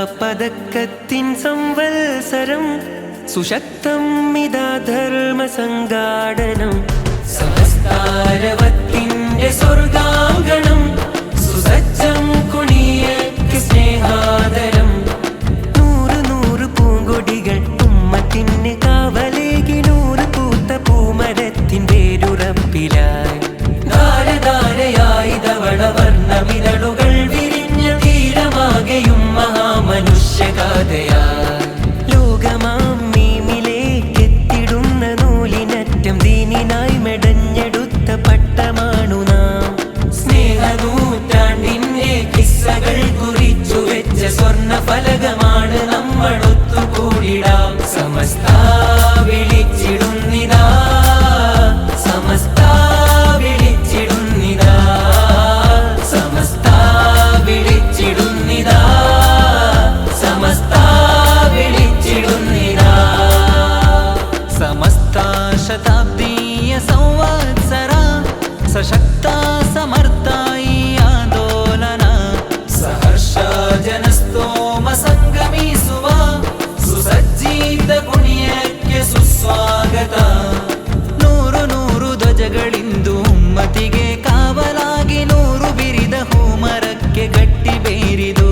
സമസ്താപദക്കത്തിൻ സംവത്സരം സുശക്തം ഇതാ ധർമ്മസംഘാടനം. സമസ്താരവത്തിന്റെ സ്വർഗ നിറമിരളുകൾ വിരിഞ്ഞ തീരമാകെയും മഹാമനുഷ്യകാതയാ ಸುಸ್ವಾಗತ ನೂರು ನೂರು ಧ್ವಜಗಳಿಂದು ಮತಿಗೆ ಕಾವಲಾಗಿ ನೂರು ಬಿರಿದ ಹೋಮರಕ್ಕೆ ಗಟ್ಟಿ ಬೇರಿದು.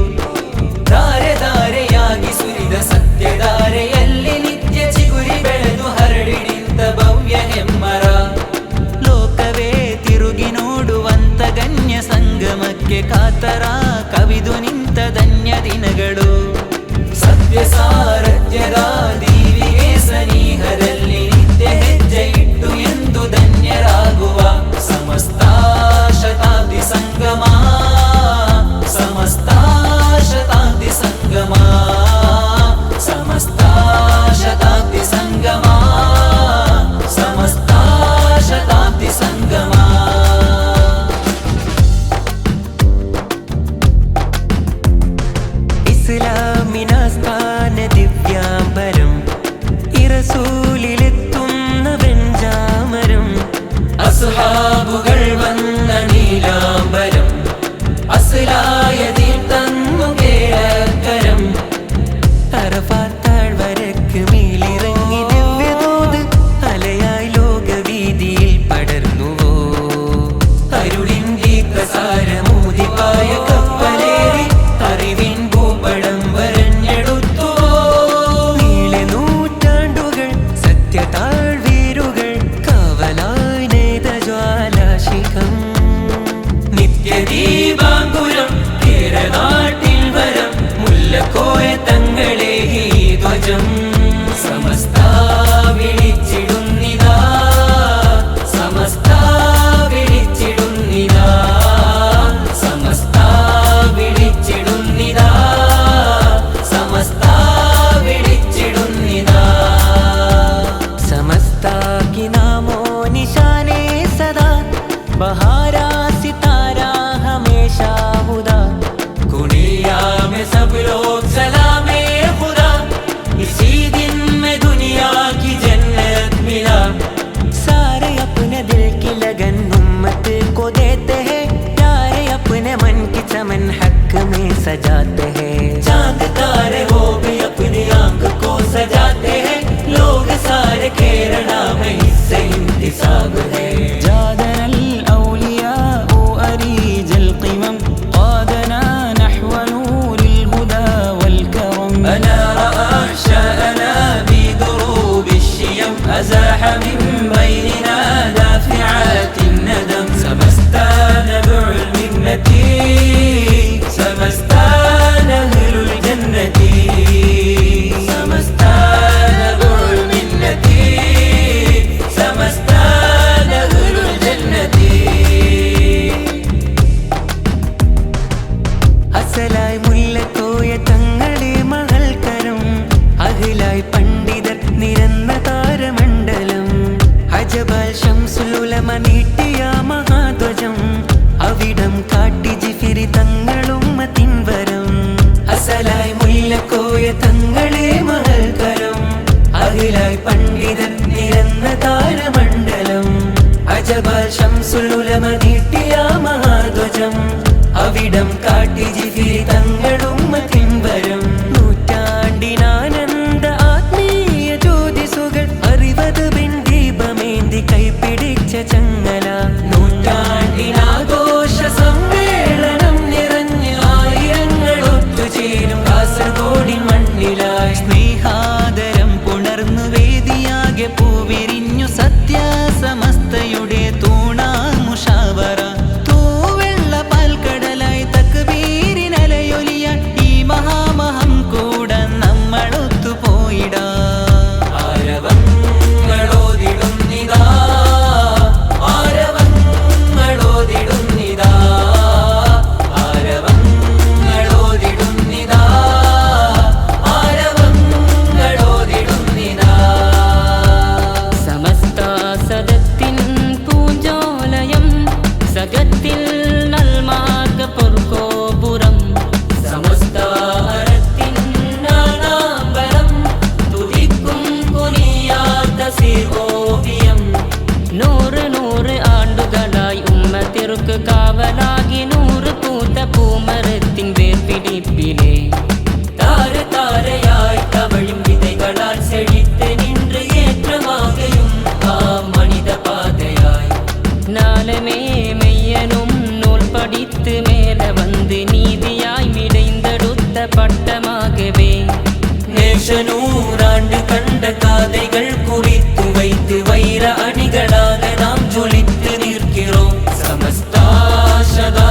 ದಾರೆ ದಾರೆಯಾಗಿ ಸುರಿದ ಸತ್ಯ ಧಾರೆಯಲ್ಲಿ ನಿತ್ಯ ಚಿಗುರಿ ಬೆಳೆದು ಹರಡಿ ನಿಂತ ಭವ್ಯ ಹೆಮ್ಮರ. ಲೋಕವೇ ತಿರುಗಿ ನೋಡುವಂತ ಗಣ್ಯ ಸಂಗಮಕ್ಕೆ ಕಾತರ ಕವಿದು ನಿಂತ ಧನ್ಯ ದಿನಗಳು. ಸತ್ಯ ಸಾರಥ್ಯದ दिसला मी नाचता. ദീപാങ്കുരം കേരളാട്ടിൽ വരം മുല്ലക്കോയ തങ്ങളെ ഈ ധ്വജം. സമസ്ത വിളിച്ചിടുന്നിതാ സമസ്ത വിളിച്ചിടുന്നിതാ സമസ്ത വിളിച്ചിടുന്നിതാ സമസ്ത വിളിച്ചിടുന്നിതാ. സമസ്താകി നാമോ നിശാനേ സദാ ബഹാരാ जाते നീട്ടിയ മഹാധ്വജം. അവിടം കാട്ടി ജിഫിരി തങ്ങളും തിൻവരം അസലായി മുല്ലക്കോയ തങ്ങളെ മഹൽകരം അഖിലായി പണ്ഡിതൻ നിരന്ന താരമണ്ഡലം. അജബാൽ ശംസുലുലമ നീട്ടിയ മഹാധ്വജം. അവിടം കാട്ടി ജിഫിരി തങ്ങൾ útil. கண்ட காதைகள் குறித்து வைத்து வைர அணிகளாக நாம் ஜொலித்து நிற்கிறோம். சமஸ்தா சதா